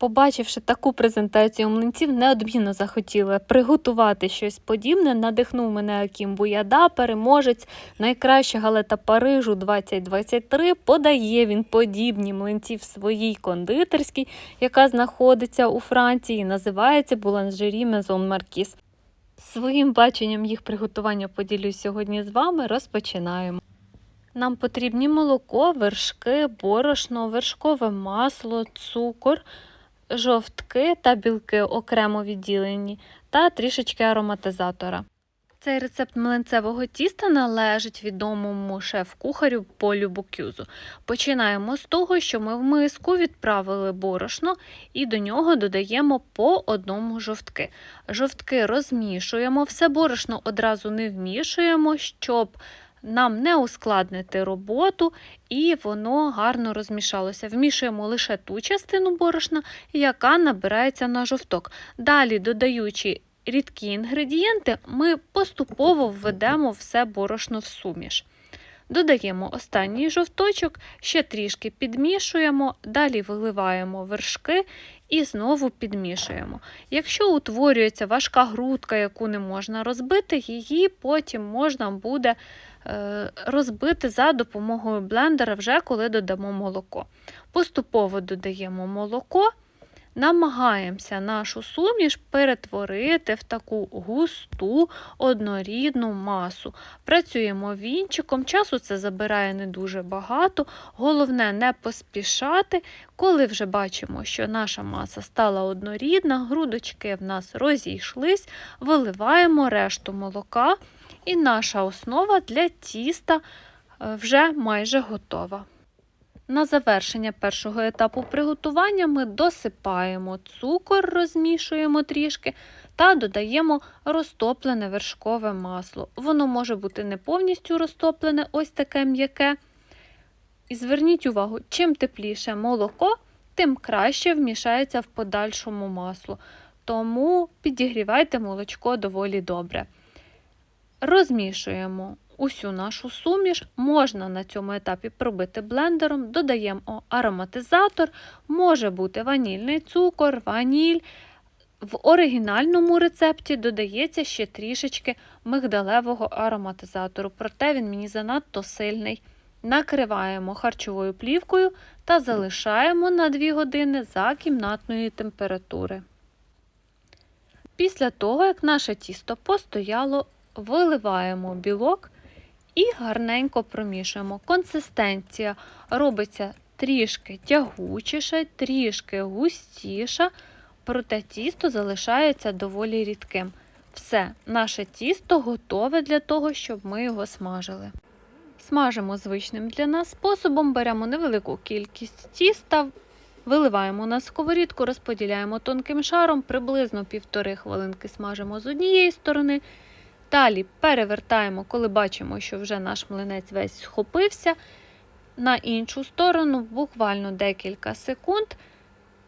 побачивши таку презентацію млинців, неодмінно захотіла приготувати щось подібне. Надихнув мене Акім Буяда, переможець, найкраща галета Парижу 2023. Подає він подібні млинці в своїй кондитерській, яка знаходиться у Франції, називається Буланжері Мезон Маркіс. Своїм баченням їх приготування поділюсь сьогодні з вами. Розпочинаємо. Нам потрібні молоко, вершки, борошно, вершкове масло, цукор, жовтки та білки окремо відділені та трішечки ароматизатора. Цей рецепт млинцевого тіста належить відомому шеф-кухарю Полю Букюзу. Починаємо з того, що ми в миску відправили борошно і до нього додаємо по одному жовтки. Жовтки розмішуємо, все борошно одразу не вмішуємо, щоб нам не ускладнити роботу і воно гарно розмішалося. Вмішуємо лише ту частину борошна, яка набирається на жовток. Далі, додаючи рідкі інгредієнти, ми поступово введемо все борошно в суміш. Додаємо останній жовточок, ще трішки підмішуємо, далі виливаємо вершки і знову підмішуємо. Якщо утворюється важка грудка, яку не можна розбити, її потім можна буде е, розбити за допомогою блендера, вже коли додамо молоко. Поступово додаємо молоко. Намагаємося нашу суміш перетворити в таку густу однорідну масу. Працюємо вінчиком, часу це забирає не дуже багато. Головне не поспішати. Коли вже бачимо, що наша маса стала однорідна, грудочки в нас розійшлись, виливаємо решту молока, і наша основа для тіста е, вже майже готова. На завершення першого етапу приготування ми досипаємо цукор, розмішуємо трішки та додаємо розтоплене вершкове масло. Воно може бути не повністю розтоплене, ось таке м'яке. І зверніть увагу, чим тепліше молоко, тим краще вмішається в подальшому масло. Тому підігрівайте молочко доволі добре. Розмішуємо усю нашу суміш можна на цьому етапі пробити блендером, додаємо ароматизатор, може бути ванільний цукор, ваніль. В оригінальному рецепті додається ще трішечки мигдалевого ароматизатору, проте він мені занадто сильний. Накриваємо харчовою плівкою та залишаємо на 2 години за кімнатної температури. Після того, як наше тісто постояло, виливаємо білок і гарненько промішуємо. Консистенція робиться трішки тягучіша, трішки густіша, проте тісто залишається доволі рідким. Все, наше тісто готове для того, щоб ми його смажили. Смажимо звичним для нас способом, беремо невелику кількість тіста, виливаємо на сковорідку, розподіляємо тонким шаром, приблизно півтори хвилинки смажимо з однієї сторони. Далі перевертаємо, коли бачимо, що вже наш млинець весь схопився. На іншу сторону, буквально декілька секунд,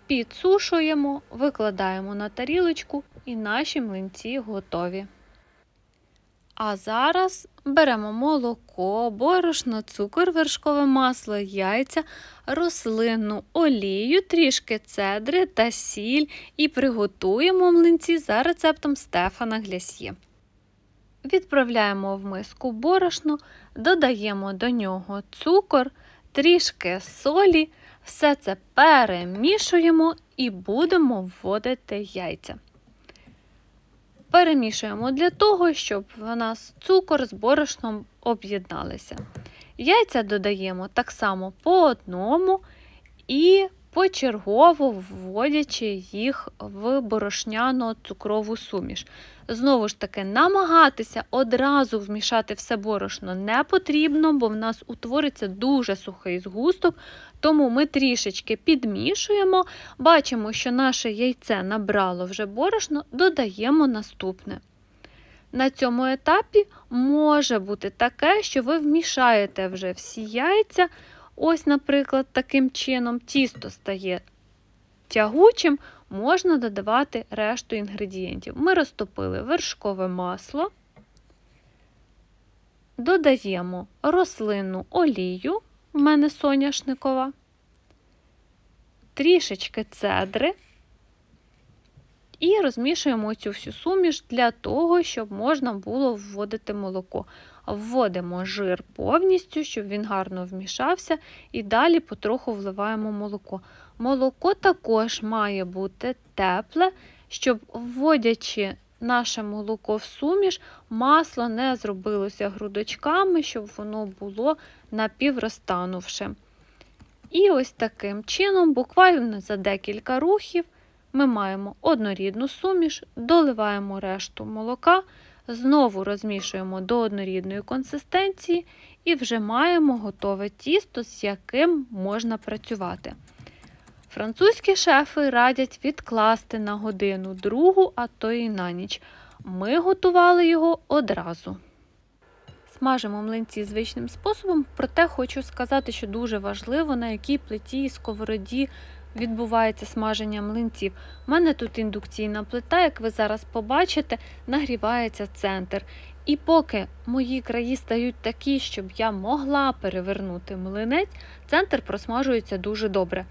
підсушуємо, викладаємо на тарілочку і наші млинці готові. А зараз беремо молоко, борошно, цукор, вершкове масло, яйця, рослинну олію, трішки цедри та сіль і приготуємо млинці за рецептом Стефана Глясьє. Відправляємо в миску борошно, додаємо до нього цукор, трішки солі, все це перемішуємо і будемо вводити яйця. Перемішуємо для того, щоб в нас цукор з борошном об'єдналися. Яйця додаємо так само по одному і почергово вводячи їх в борошняно цукрову суміш. Знову ж таки, намагатися одразу вмішати все борошно не потрібно, бо в нас утвориться дуже сухий згусток, тому ми трішечки підмішуємо, бачимо, що наше яйце набрало вже борошно, додаємо наступне. На цьому етапі може бути таке, що ви вмішаєте вже всі яйця. Ось, наприклад, таким чином тісто стає тягучим, можна додавати решту інгредієнтів. Ми розтопили вершкове масло, додаємо рослинну олію, в мене соняшникова, трішечки цедри і розмішуємо цю всю суміш для того, щоб можна було вводити молоко. Вводимо жир повністю, щоб він гарно вмішався, і далі потроху вливаємо молоко. Молоко також має бути тепле, щоб вводячи наше молоко в суміш, масло не зробилося грудочками, щоб воно було напіврозтанувши. І ось таким чином, буквально за декілька рухів, ми маємо однорідну суміш, доливаємо решту молока, знову розмішуємо до однорідної консистенції і вже маємо готове тісто, з яким можна працювати. Французькі шефи радять відкласти на годину другу, а то й на ніч. Ми готували його одразу. Смажимо млинці звичним способом, проте хочу сказати, що дуже важливо, на якій плиті і сковороді відбувається смаження млинців. У мене тут індукційна плита, як ви зараз побачите, нагрівається центр. І поки мої краї стають такі, щоб я могла перевернути млинець, центр просмажується дуже добре.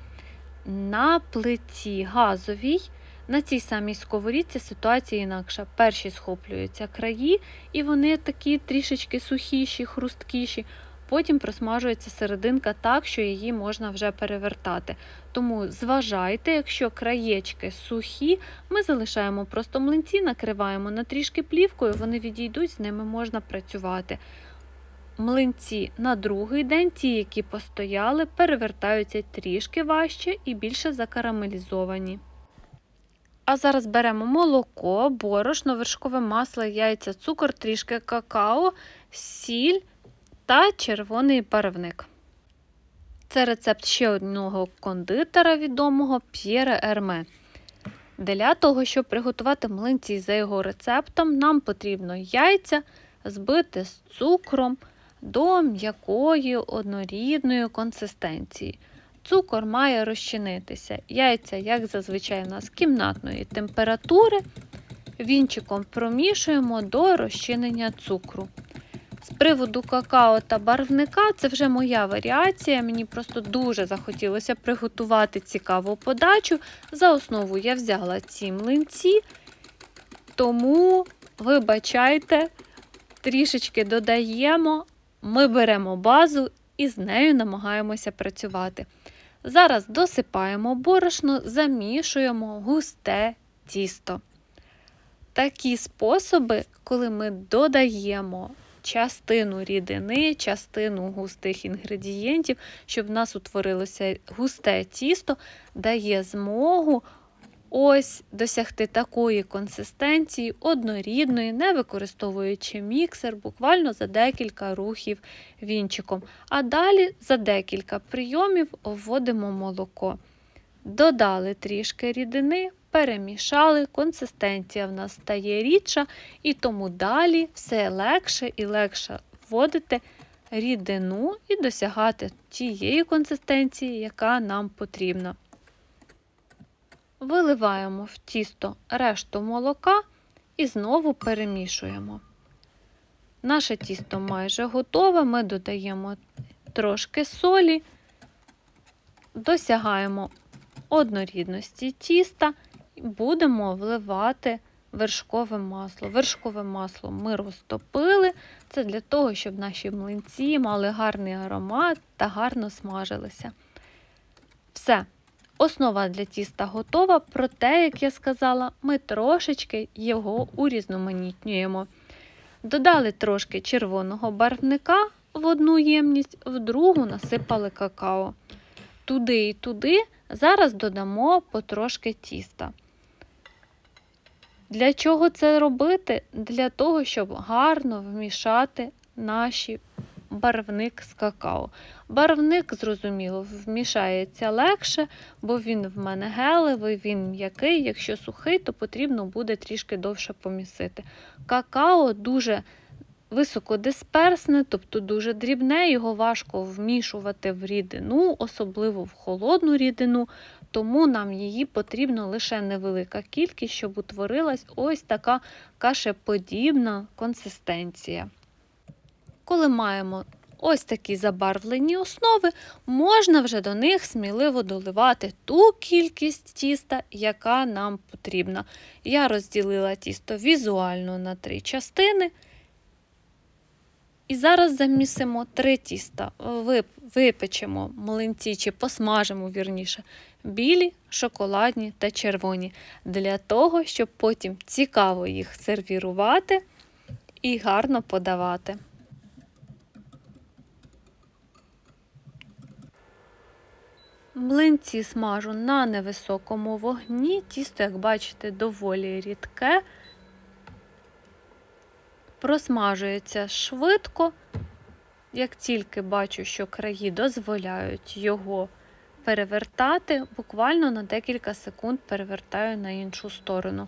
На плиті газовій, на цій самій сковорідці ситуація інакша. Перші схоплюються краї, і вони такі трішечки сухіші, хрусткіші. Потім просмажується серединка так, що її можна вже перевертати. Тому зважайте, якщо краєчки сухі, ми залишаємо просто млинці, накриваємо на трішки плівкою, вони відійдуть, з ними можна працювати. Млинці на другий день, ті, які постояли, перевертаються трішки важче і більше закарамелізовані. А зараз беремо молоко, борошно, вершкове масло, яйця, цукор, трішки какао, сіль та червоний барвник. Це рецепт ще одного кондитера відомого П'єре Ерме. Для того, щоб приготувати млинці за його рецептом, нам потрібно яйця збити з цукром до м'якої однорідної консистенції. Цукор має розчинитися. Яйця, як зазвичай, у нас кімнатної температури. Вінчиком промішуємо до розчинення цукру. З приводу какао та барвника, це вже моя варіація. Мені просто дуже захотілося приготувати цікаву подачу. За основу я взяла ці млинці, тому, вибачайте, трішечки додаємо, ми беремо базу і з нею намагаємося працювати. Зараз досипаємо борошно, замішуємо густе тісто. Такі способи, коли ми додаємо частину рідини, частину густих інгредієнтів, щоб в нас утворилося густе тісто, дає змогу ось досягти такої консистенції однорідної, не використовуючи міксер, буквально за декілька рухів вінчиком. А далі за декілька прийомів вводимо молоко. Додали трішки рідини, перемішали, консистенція в нас стає рідша, і тому далі все легше і легше вводити рідину і досягати тієї консистенції, яка нам потрібна. Виливаємо в тісто решту молока і знову перемішуємо. Наше тісто майже готове, ми додаємо трошки солі, досягаємо однорідності тіста будемо вливати вершкове масло. Вершкове масло ми розтопили. Це для того, щоб наші млинці мали гарний аромат та гарно смажилися. Все. Основа для тіста готова, проте, як я сказала, ми трошечки його урізноманітнюємо. Додали трошки червоного барвника в одну ємність, в другу насипали какао. Туди і туди зараз додамо потрошки тіста. Для чого це робити? Для того, щоб гарно вмішати наші барвник з какао. Барвник, зрозуміло, вмішається легше, бо він в мене гелевий, він м'який. Якщо сухий, то потрібно буде трішки довше помісити. Какао дуже високодисперсне, тобто дуже дрібне, його важко вмішувати в рідину, особливо в холодну рідину, тому нам її потрібно лише невелика кількість, щоб утворилась ось така кашеподібна консистенція. Коли маємо ось такі забарвлені основи, можна вже до них сміливо доливати ту кількість тіста, яка нам потрібна. Я розділила тісто візуально на три частини. І зараз замісимо три тіста. Ви- Випечемо млинці чи посмажимо вірніше білі, шоколадні та червоні, для того, щоб потім цікаво їх сервірувати і гарно подавати. Млинці смажу на невисокому вогні. Тісто, як бачите, доволі рідке. Просмажується швидко. Як тільки бачу, що краї дозволяють його перевертати, буквально на декілька секунд перевертаю на іншу сторону.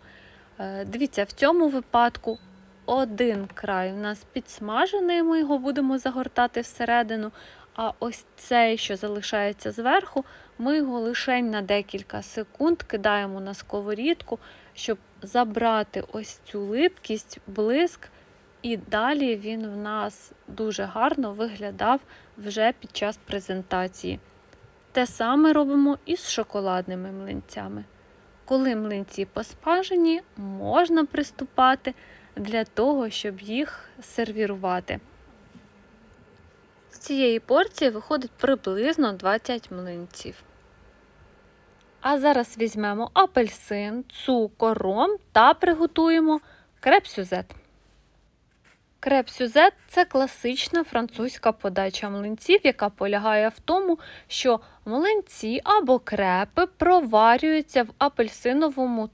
Е, Дивіться, в цьому випадку один край у нас підсмажений, ми його будемо загортати всередину. А ось цей, що залишається зверху, ми його лише на декілька секунд кидаємо на сковорідку, щоб забрати ось цю липкість, блиск. І далі він в нас дуже гарно виглядав вже під час презентації. Те саме робимо і з шоколадними млинцями. Коли млинці посмажені, можна приступати для того, щоб їх сервірувати. З цієї порції виходить приблизно 20 млинців. А зараз візьмемо апельсин, цукор, ром та приготуємо креп-сюзет. Креп-сюзет – це класична французька подача млинців, яка полягає в тому, що млинці або крепи проварюються в апельсиновому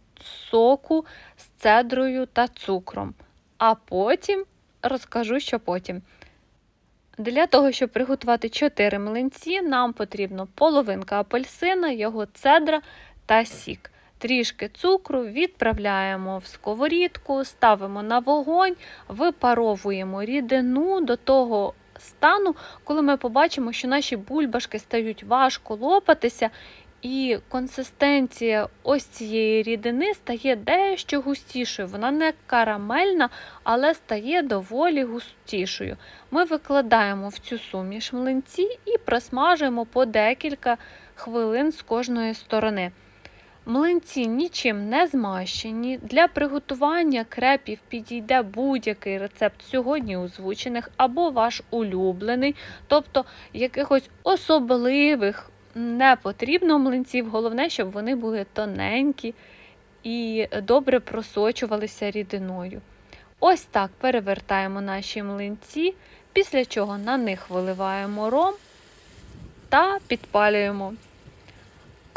соку з цедрою та цукром. А потім розкажу, що потім. Для того, щоб приготувати 4 млинці, нам потрібно половинка апельсина, його цедра та сік. Трішки цукру відправляємо в сковорідку, ставимо на вогонь, випаровуємо рідину до того стану, коли ми побачимо, що наші бульбашки стають важко лопатися, і консистенція ось цієї рідини стає дещо густішою. Вона не карамельна, але стає доволі густішою. Ми викладаємо в цю суміш млинці і просмажуємо по декілька хвилин з кожної сторони. Млинці нічим не змащені. Для приготування крепів підійде будь-який рецепт сьогодні озвучених або ваш улюблений, тобто якихось особливих не потрібно млинців. Головне, щоб вони були тоненькі і добре просочувалися рідиною. Ось так перевертаємо наші млинці, після чого на них виливаємо ром та підпалюємо.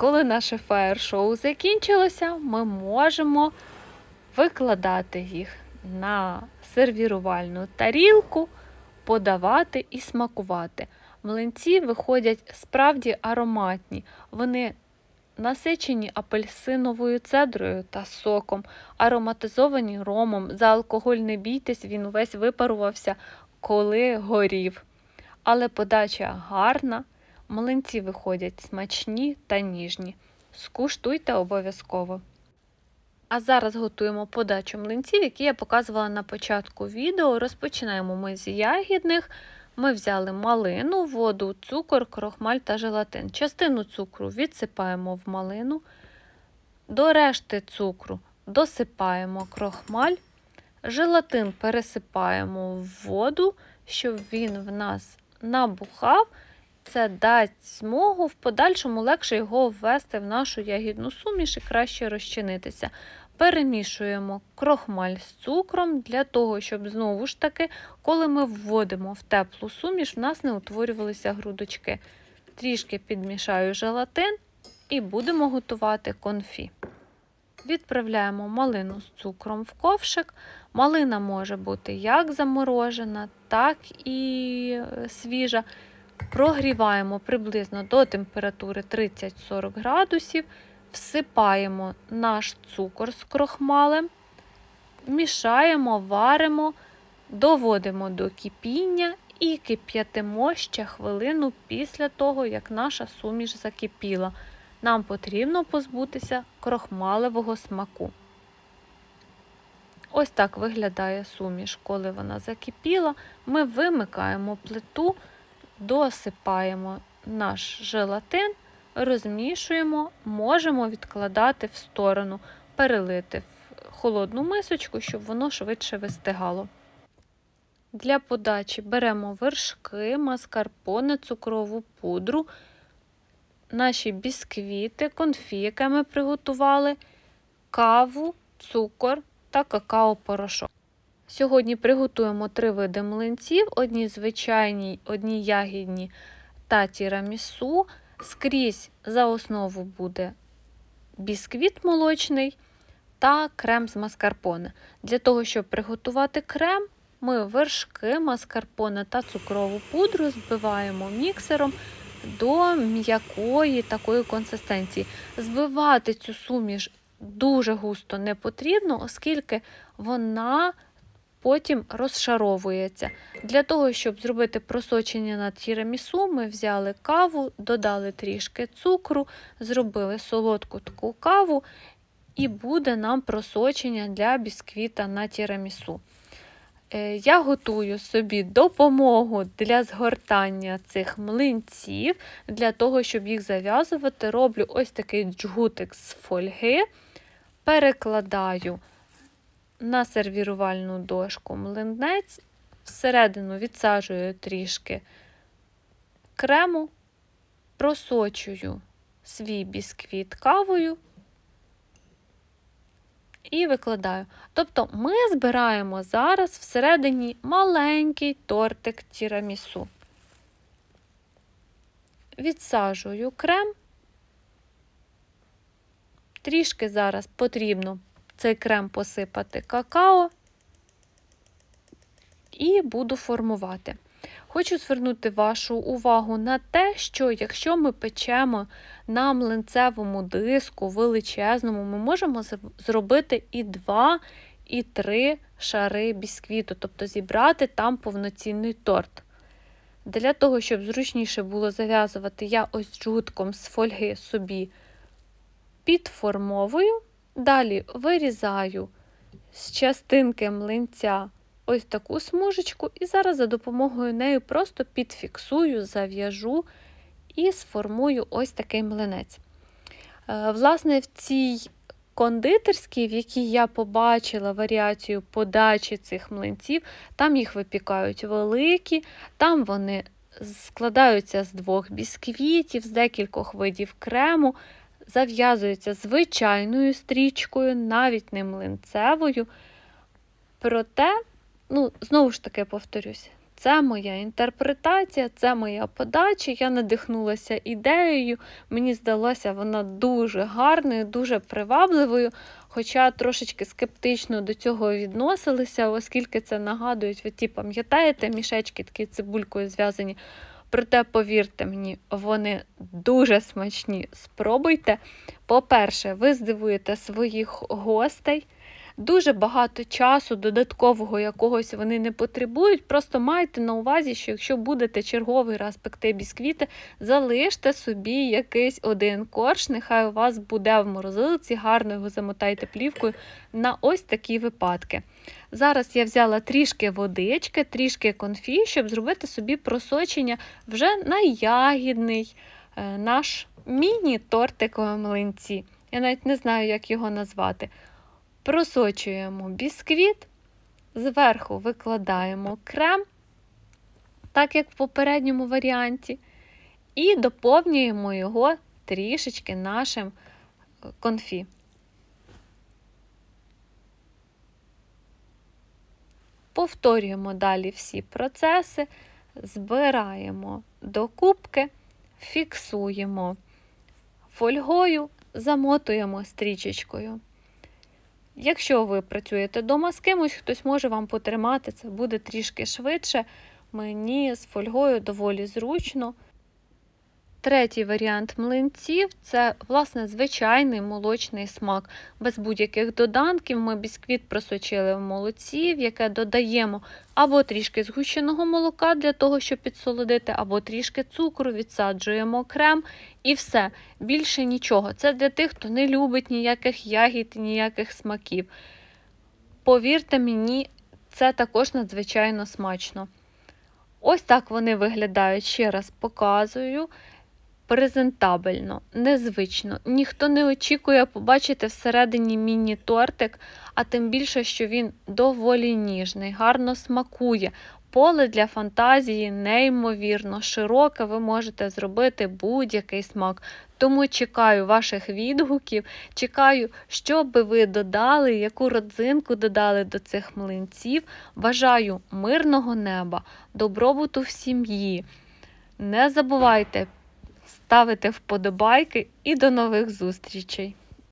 Коли наше фаєр-шоу закінчилося, ми можемо викладати їх на сервірувальну тарілку, подавати і смакувати. Млинці виходять справді ароматні. Вони насичені апельсиновою цедрою та соком, ароматизовані ромом. За алкоголь не бійтесь, він увесь випарувався, коли горів. Але подача гарна. Млинці виходять смачні та ніжні. Скуштуйте обов'язково. А зараз готуємо подачу млинців, які я показувала на початку відео. Розпочинаємо ми з ягідних. Ми взяли малину, воду, цукор, крохмаль та желатин. Частину цукру відсипаємо в малину. До решти цукру досипаємо крохмаль. Желатин пересипаємо в воду, щоб він в нас набухав. Це дасть змогу в подальшому легше його ввести в нашу ягідну суміш і краще розчинитися. Перемішуємо крохмаль з цукром для того, щоб знову ж таки, коли ми вводимо в теплу суміш, в нас не утворювалися грудочки. Трішки підмішаю желатин і будемо готувати конфі. Відправляємо малину з цукром в ковшик. Малина може бути як заморожена, так і е, свіжа. Прогріваємо приблизно до температури 30-40 градусів, всипаємо наш цукор з крохмалем, мішаємо, варимо, доводимо до кипіння і кип'ятимо ще хвилину після того, як наша суміш закипіла. Нам потрібно позбутися крохмалевого смаку. Ось так виглядає суміш, коли вона закипіла. Ми вимикаємо плиту, досипаємо наш желатин, розмішуємо, можемо відкладати в сторону, перелити в холодну мисочку, щоб воно швидше вистигало. Для подачі беремо вершки, маскарпоне, цукрову пудру, наші бісквіти, конфі, ми приготували, каву, цукор та какао-порошок. Сьогодні приготуємо три види млинців: одні звичайні, одні ягідні та тірамісу. Скрізь за основу буде бісквіт молочний та крем з маскарпоне. Для того, щоб приготувати крем, ми вершки, маскарпоне та цукрову пудру збиваємо міксером до м'якої такої консистенції. Збивати цю суміш дуже густо не потрібно, оскільки вона потім розшаровується. Для того, щоб зробити просочення на тірамісу, ми взяли каву, додали трішки цукру, зробили солодку таку каву, і буде нам просочення для бісквіта на тірамісу. Е, Я готую собі допомогу для згортання цих млинців, для того, щоб їх зав'язувати, роблю ось такий джгутик з фольги, перекладаю на сервірувальну дошку млинець, всередину відсаджую трішки крему, просочую свій бісквіт кавою і викладаю. Тобто ми збираємо зараз всередині маленький тортик тірамісу. Відсаджую крем. Трішки зараз потрібно цей крем посипати какао і буду формувати. Хочу звернути вашу увагу на те, що якщо ми печемо на млинцевому диску величезному, ми можемо зробити і 2, і 3 шари бісквіту, тобто зібрати там повноцінний торт. Для того, щоб зручніше було зав'язувати, я ось джутком з фольги собі підформовую, далі вирізаю з частинки млинця ось таку смужечку, і зараз за допомогою нею просто підфіксую, зав'яжу і сформую ось такий млинець. Е, власне, в цій кондитерській, в якій я побачила варіацію подачі цих млинців, там їх випікають великі, там вони складаються з двох бісквітів, з декількох видів крему, зав'язуються звичайною стрічкою, навіть не млинцевою. Проте ну, знову ж таки повторюсь, це моя інтерпретація, це моя подача. Я надихнулася ідеєю. Мені здалося вона дуже гарною, дуже привабливою. Хоча трошечки скептично до цього відносилися, оскільки це нагадують, ви ті пам'ятаєте, мішечки такі цибулькою зв'язані. Проте, повірте мені, вони дуже смачні. Спробуйте. По-перше, ви здивуєте своїх гостей. Дуже багато часу, додаткового якогось вони не потребують. Просто майте на увазі, що якщо будете черговий раз пекти бісквіти, залиште собі якийсь один корж, нехай у вас буде в морозилці, гарно його замотайте плівкою на ось такі випадки. Зараз я взяла трішки водички, трішки конфі, щоб зробити собі просочення вже на ягідний е, наш міні-тортик млинці. Я навіть не знаю, як його назвати. Просочуємо бісквіт, зверху викладаємо крем, так як в попередньому варіанті, і доповнюємо його трішечки нашим е, конфі. Повторюємо далі всі процеси, збираємо до кубки, фіксуємо фольгою, замотуємо стрічечкою. Якщо ви працюєте вдома з кимось, хтось може вам потримати, це буде трішки швидше. Мені з фольгою доволі зручно. Третій варіант млинців це, власне, звичайний молочний смак. Без будь-яких доданків ми бісквіт просочили в молоці, в яке додаємо або трішки згущеного молока для того, щоб підсолодити, або трішки цукру, відсаджуємо крем і все. Більше нічого. Це для тих, хто не любить ніяких ягід, ніяких смаків. повірте мені, це також надзвичайно смачно. Ось так вони виглядають, ще раз показую. Презентабельно, незвично. Ніхто не очікує побачити всередині міні-тортик, а тим більше, що він доволі ніжний, гарно смакує. Поле для фантазії неймовірно широке, ви можете зробити будь-який смак. Тому чекаю ваших відгуків, чекаю, що би ви додали, яку родзинку додали до цих млинців. Бажаю мирного неба, добробуту в сім'ї. Не забувайте ставити вподобайки і до нових зустрічей!